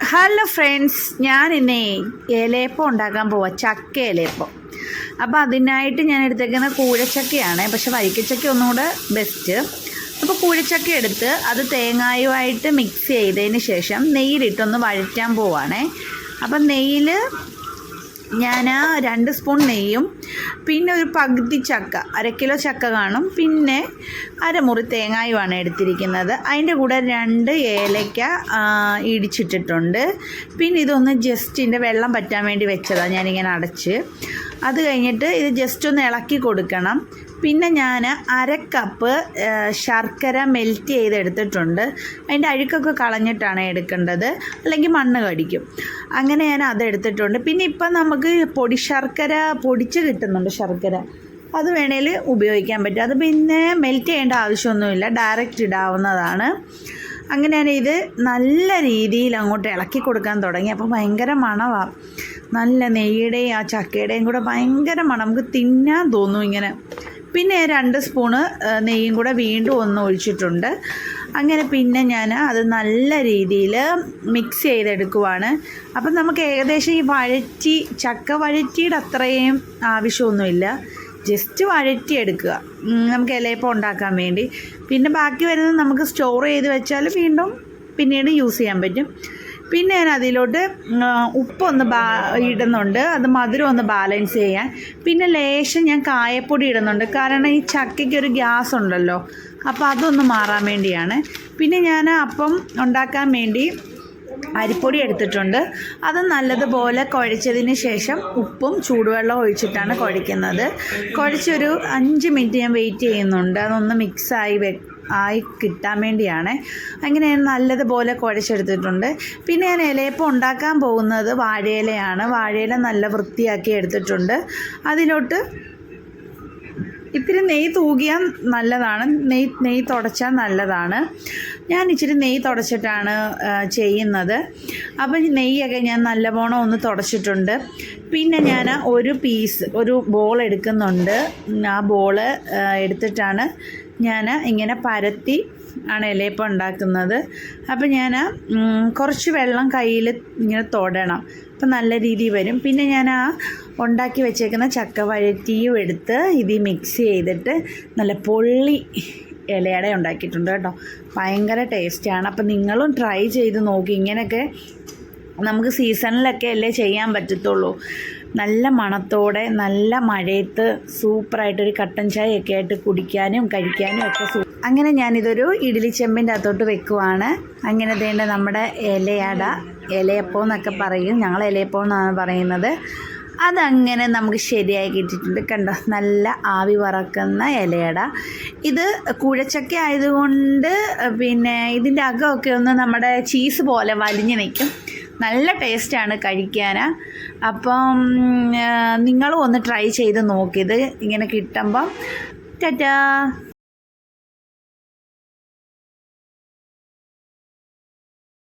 Hello friends ഞാൻ ഇന്നേ ഏലേപ്പം ഉണ്ടാക്കാൻ പോവാം ചക്ക ഏലേപ്പം അപ്പോൾ അതിനായിട്ട് ഞാൻ എടുത്തേക്കുന്ന കൂഴച്ചക്കയാണ് പക്ഷെ വരിക്കച്ചക്ക ഒന്നുകൂടെ ബെസ്റ്റ് അപ്പോൾ കൂഴച്ചക്ക എടുത്ത് അത് തേങ്ങായുമായിട്ട് മിക്സ് ചെയ്തതിന് ശേഷം നെയ്യിലിട്ടൊന്ന് വഴറ്റാൻ പോവാണേ. അപ്പം നെയ്യിൽ ഞാൻ രണ്ട് സ്പൂൺ നെയ്യും പിന്നെ ഒരു പകുതി ചക്ക അര കിലോ ചക്ക കാണും പിന്നെ അരമുറി തേങ്ങായുമാണ് എടുത്തിരിക്കുന്നത്. അതിന്റെ കൂടെ രണ്ട് ഏലയ്ക്ക ഇടിച്ചിട്ടിട്ടുണ്ട്. പിന്നെ ഇതൊന്ന് ജസ്റ്റ് ഇതിന്റെ വെള്ളം പറ്റാൻ വേണ്ടി വെച്ചതാണ് ഞാനിങ്ങനെ അടച്ച്. അത് കഴിഞ്ഞിട്ട് ഇത് ജസ്റ്റ് ഒന്ന് ഇളക്കി കൊടുക്കണം. പിന്നെ ഞാൻ അര കപ്പ് ശർക്കര മെൽറ്റ് ചെയ്തെടുത്തിട്ടുണ്ട്. അതിന്റെ അഴുക്കൊക്കെ കളഞ്ഞിട്ടാണ് എടുക്കേണ്ടത്. അല്ലെങ്കിൽ മണ്ണ് കടിക്കും. അങ്ങനെ ഞാൻ അതെടുത്തിട്ടുണ്ട് പിന്നെ ഇപ്പം നമുക്ക് പൊടി ശർക്കര പൊടിച്ച് കിട്ടുന്നുണ്ട് ശർക്കര. അത് വേണേൽ ഉപയോഗിക്കാൻ പറ്റും. അത് പിന്നെ മെൽറ്റ് ചെയ്യേണ്ട ആവശ്യമൊന്നുമില്ല. ഡയറക്റ്റ് ഇടാവുന്നതാണ്. അങ്ങനെ ഞാൻ ഇത് നല്ല രീതിയിൽ അങ്ങോട്ട് ഇളക്കി കൊടുക്കാൻ തുടങ്ങി. അപ്പോൾ ഭയങ്കര മണമാണ് നല്ല നെയ്യുടെയും ആ ചക്കയുടെയും കൂടെ ഭയങ്കര മണം. നമുക്ക് തിന്നാൻ തോന്നും ഇങ്ങനെ. പിന്നെ രണ്ട് സ്പൂണ് നെയ്യും കൂടെ വീണ്ടും ഒന്ന് ഒഴിച്ചിട്ടുണ്ട്. അങ്ങനെ പിന്നെ ഞാൻ അത് നല്ല രീതിയിൽ മിക്സ് ചെയ്തെടുക്കുവാണ്. അപ്പം നമുക്ക് ഏകദേശം ഈ വഴറ്റി ചക്ക വഴറ്റിയുടെ അത്രയും ആവശ്യമൊന്നുമില്ല. ജസ്റ്റ് വഴറ്റിയെടുക്കുക. നമുക്ക് ഇലയപ്പം ഉണ്ടാക്കാൻ വേണ്ടി. പിന്നെ ബാക്കി വരുന്നത് നമുക്ക് സ്റ്റോർ ചെയ്ത് വെച്ചാൽ വീണ്ടും പിന്നീട് യൂസ് ചെയ്യാൻ പറ്റും. പിന്നെ ഞാൻ അതിലോട്ട് ഉപ്പൊന്ന് ബാ ഇടുന്നുണ്ട്. അത് മധുരം ഒന്ന് ബാലൻസ് ചെയ്യാൻ. പിന്നെ ലേശം ഞാൻ കായപ്പൊടി ഇടുന്നുണ്ട്. കാരണം ഈ ചക്കയ്ക്ക് ഒരു ഗ്യാസ് ഉണ്ടല്ലോ. അപ്പോൾ അതൊന്ന് മാറാൻ വേണ്ടിയാണ്. പിന്നെ ഞാൻ അപ്പം ഉണ്ടാക്കാൻ വേണ്ടി അരിപ്പൊടി എടുത്തിട്ടുണ്ട്. അത് നല്ലതുപോലെ കുഴച്ചതിന് ശേഷം ഉപ്പും ചൂടുവെള്ളം ഒഴിച്ചിട്ടാണ് കുഴയ്ക്കുന്നത് കുഴച്ചൊരു അഞ്ച് മിനിറ്റ് ഞാൻ വെയിറ്റ് ചെയ്യുന്നുണ്ട്. അതൊന്ന് മിക്സായി കിട്ടാൻ വേണ്ടിയാണ്. അങ്ങനെ നല്ലതുപോലെ കുഴച്ചെടുത്തിട്ടുണ്ട്. പിന്നെ ഞാൻ ഇലയപ്പം ഉണ്ടാക്കാൻ പോകുന്നത് വാഴയിലയാണ്. വാഴയില നല്ല വൃത്തിയാക്കി എടുത്തിട്ടുണ്ട്. അതിലോട്ട് ഇത്തിരി നെയ്യ് തൂകിയാൽ നല്ലതാണ്. നെയ് നെയ്യ് തുടച്ചാൽ നല്ലതാണ്. ഞാൻ ഇച്ചിരി നെയ്യ് തുടച്ചിട്ടാണ് ചെയ്യുന്നത്. അപ്പം നെയ്യൊക്കെ ഞാൻ നല്ലവണ്ണം ഒന്ന് തുടച്ചിട്ടുണ്ട്. പിന്നെ ഞാൻ ഒരു പീസ് ഒരു ബോൾ എടുക്കുന്നുണ്ട്. ആ ബോൾ എടുത്തിട്ടാണ് ഞാൻ ഇങ്ങനെ പരത്തി ആണ് ഇലയപ്പം ഉണ്ടാക്കുന്നത്. അപ്പം ഞാൻ കുറച്ച് വെള്ളം കയ്യിൽ ഇങ്ങനെ തൊടണം. അപ്പം നല്ല രീതിയിൽ വരും. പിന്നെ ഞാൻ ആ ഉണ്ടാക്കി വെച്ചേക്കുന്ന ചക്ക വഴറ്റിയും എടുത്ത് ഇത് മിക്സ് ചെയ്തിട്ട് നല്ല പൊള്ളി ഇലയട ഉണ്ടാക്കിയിട്ടുണ്ട് കേട്ടോ. ഭയങ്കര ടേസ്റ്റാണ് അപ്പം നിങ്ങളും ട്രൈ ചെയ്ത് നോക്കി. ഇങ്ങനെയൊക്കെ നമുക്ക് സീസണിലൊക്കെ അല്ലേ ചെയ്യാൻ പറ്റത്തുള്ളൂ. നല്ല മണത്തോടെ നല്ല മഴയത്ത് സൂപ്പറായിട്ടൊരു കട്ടൻ ചായയൊക്കെ ആയിട്ട് കുടിക്കാനും കഴിക്കാനും ഒക്കെ അങ്ങനെ ഞാനിതൊരു ഇഡ്ഡലി ചെമ്പിന്റെ അകത്തോട്ട് വെക്കുവാണ്. അങ്ങനെ തേണ്ട നമ്മുടെ ഇലയട ഇലയപ്പം എന്നൊക്കെ പറയും. ഞങ്ങൾ ഇലയപ്പം എന്നാണ് പറയുന്നത്. അതങ്ങനെ നമുക്ക് ശരിയായി കിട്ടിയിട്ടുണ്ട്. കണ്ടോ? നല്ല ആവി വറക്കുന്ന ഇലയട. ഇത് കുഴച്ചക്ക ആയതുകൊണ്ട് പിന്നെ ഇതിന്റെ അകമൊക്കെ ഒന്ന് നമ്മുടെ ചീസ് പോലെ വലിഞ്ഞു നിൽക്കും. നല്ല ടേസ്റ്റാണ് കഴിക്കാൻ അപ്പം നിങ്ങളും ഒന്ന് ട്രൈ ചെയ്ത് നോക്കിയത് ഇങ്ങനെ കിട്ടുമ്പം ടാറ്റാ!